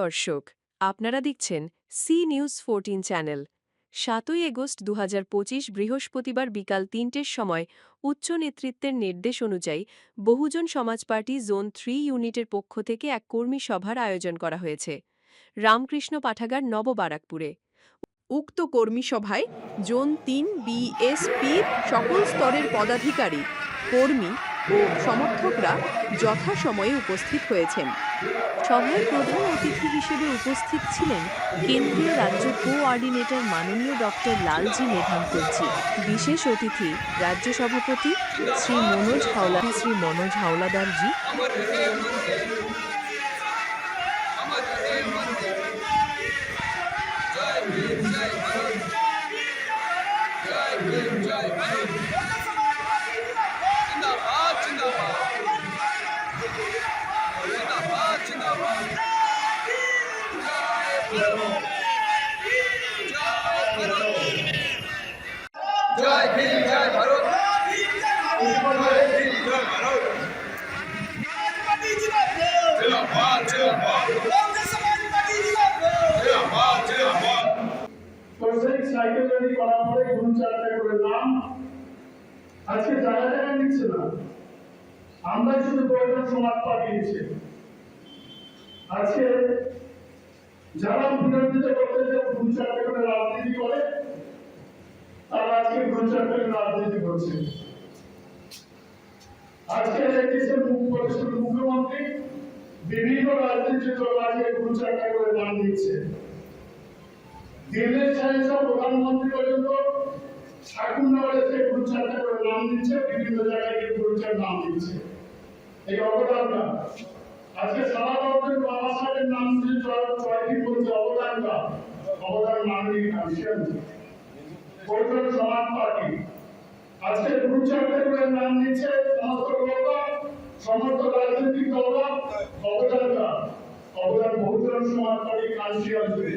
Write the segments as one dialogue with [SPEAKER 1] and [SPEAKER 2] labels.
[SPEAKER 1] দর্শক, আপনারা দেখছেন সি নিউজ ফোরটিন চ্যানেল। সাতই আগস্ট দু হাজার পঁচিশ বৃহস্পতিবার বিকাল তিনটের সময় উচ্চ নেতৃত্বের নির্দেশ অনুযায়ী বহুজন সমাজ পার্টি জোন থ্রি ইউনিটের পক্ষ থেকে এক কর্মী সভার আয়োজন করা হয়েছে। রামকৃষ্ণ পাঠাগার, নববারাকপুরে।
[SPEAKER 2] উক্ত কর্মী সভায় জোন তিন বিএসপির সকল স্তরের পদাধিকারী, কর্মী ও সমর্থকরা যথাসময়ে উপস্থিত হয়েছেন।
[SPEAKER 1] সভায় প্রধান অতিথি হিসেবে উপস্থিত ছিলেন কেন্দ্রীয় রাজ্য কোঅর্ডিনেটর মাননীয় ডক্টর লালজি মেধান্তজি বিশেষ অতিথি রাজ্য সভাপতি শ্রী মনোজ হাওলা শ্রী মনোজ হাওলাদারজি।
[SPEAKER 3] সাইকেল করার পরে চারটা করে নাম। আজকে জায়গা জায়গা নিচ্ছে না। আমরা শুধু প্রয়োজন সমাজ পাঠিয়েছে। আজকে যারা বিরোধিতা করতে যে করে রাজনীতি করে, তারা আজকে করে রাজনীতি করছে। আজকে মুখ্যমন্ত্রী। বিভিন্ন রাজনীতি দল আজকে গুরু চারটা করে নাম দিচ্ছে। দিল্লির সাহেব প্রধানমন্ত্রী পর্যন্ত। ঠাকুরনগরে সে গুরুচারটা করে নাম দিচ্ছে, বিভিন্ন জায়গায় গিয়ে গুরুচার নাম দিচ্ছে। এই অবদানটা। আজকে সারা ভারতের বাবা সাহেবের নাম দিয়ে চয়টি বলছে, অবদানটা, অবদান মাননীয় কমিশন বহুজন সমাজ পার্টি। আজকে গুরুচারটা করে নাম দিচ্ছে সমস্ত লোকরা সমস্ত রাজনৈতিক দলরা। অবদানটা, অবদান বহুজন সমাজ পার্টি জুড়ে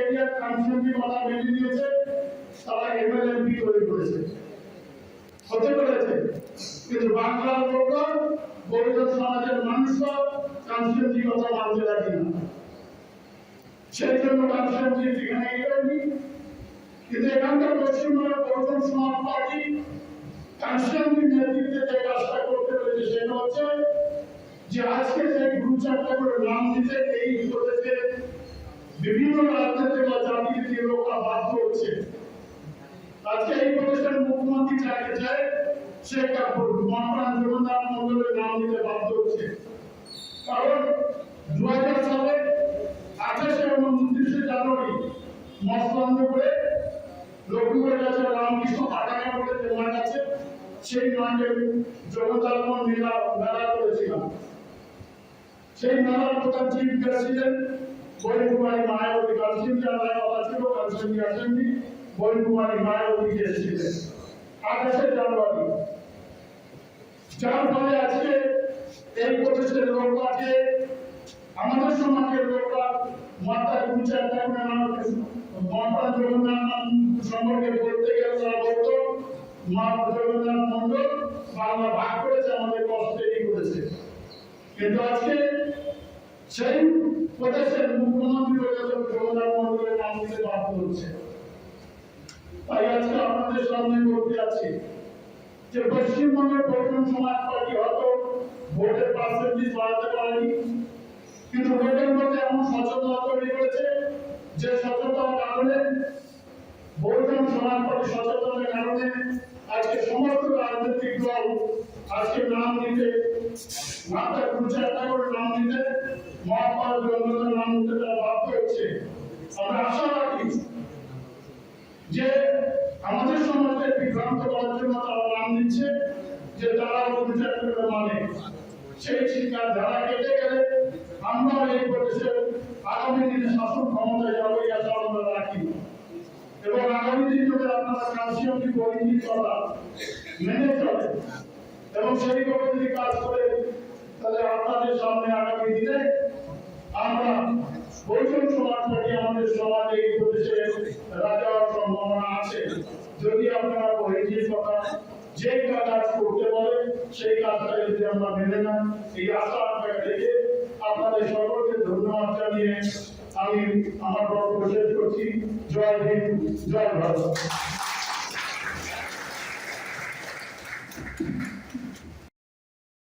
[SPEAKER 3] এরিয়ার কাউন্সিলকে কথা মেনে নিয়েছে তারা এমএলএমপি তৈরি করেছে। হতে পেরেছে। কিন্তু বাংলার লোকরা বহুজন সমাজের মানুষরা কাউন্সিলজি কথা মানতে রাখি না। সেই জন্য কাউন্সিলজি যেখানে এগোয়নি কিন্তু এখানকার পশ্চিমবঙ্গের বহুজন সমাজ পার্টি কাউন্সিলজির নেতৃত্বে যে কাজটা করতে পেরেছে সেটা হচ্ছে যে আজকে যে গ্রুপ চারটা করে নাম দিতে এই প্রদেশে বিভিন্ন রাজনীতি বা যে লোকরা বাধ্য হচ্ছে আজকে এই প্রদেশের মুখ্যমন্ত্রী যাকে চায় সে মহাপ্রাণ জগন্নাথ মন্ডলের নাম বাধ্য হচ্ছে। কারণ দু হাজার সালে আঠাশে এবং উনত্রিশে জানুয়ারি মস্তান্দ করে লক্ষ্মীপুরের কাছে রামকৃষ্ণ পাঠাগা বলে যে মাঠ আছে, সেই মাঠে জগন্নাথ মেলা মেলা করেছিলাম। সেই মেলার প্রধান চিফ ছিলেন বৈকুমারী মায়াবতী কালসিম জানায় কথা ছিল কালসিম আসেননি। বৈকুমারী মায়াবতী এসেছিলেন আঠাশে জানুয়ারি যার ফলে আজকে এই প্রদেশের লোকটাকে আমাদের সমাজের লোকরা মাতা গুরুচার ঠাকুরের নাম মাতা জগন্নাথ সম্পর্কে বলতে গেলে তারা বলতো মা জগন্নাথ মন্ডল বাংলা ভাগ করেছে, আমাদের কষ্ট করেছে। কিন্তু আজকে সেই প্রদেশের মুখ্যমন্ত্রী জগন্নাথ মন্ডলের নাম দিতে বাধ্য হচ্ছে। তাই আজকে আপনাদের সামনে বলতে আছি যে পশ্চিমবঙ্গের প্রথম সমাজ পার্টি হয়তো ভোটের পার্সেন্টেজ বাড়াতে পারেনি, কিন্তু ভোটের মধ্যে এমন সচেতনতা তৈরি করেছে যে সচেতনার কারণে বহুজন সমাজ পার্টি সচেতনের কারণে আজকে সমস্ত রাজনৈতিক দল আজকে নাম দিতে মাথা গুরুচারটা করে নাম দিতে রাখি যে আমাদের করার জন্য তারা নাম দিচ্ছে মানে। সেই কেটে গেলে আমরা এই প্রদেশের আগামী দিনে শাসন ক্ষমতায় যাব এই এবং আগামী দিন যদি আপনারা ক্যালসিয়ামটি পরিচিত মেনে চলে এবং সেইভাবে যদি কাজ করে তাহলে আপনাদের সামনে আগামী দিনে আমরা সমাজ থেকে আমাদের সমাজে এই প্রদেশে রাজা সম্ভাবনা আছে। যদি আপনারা বহির্জির কথা যে কাজ করতে বলে সেই কাজটা যদি আমরা মেনে নেন, এই আশা আপনাকে দেখে আপনাদের সকলকে ধন্যবাদ জানিয়ে আমি আমার বক্তব্য শেষ করছি। জয় হিন্দ, জয় ভারত।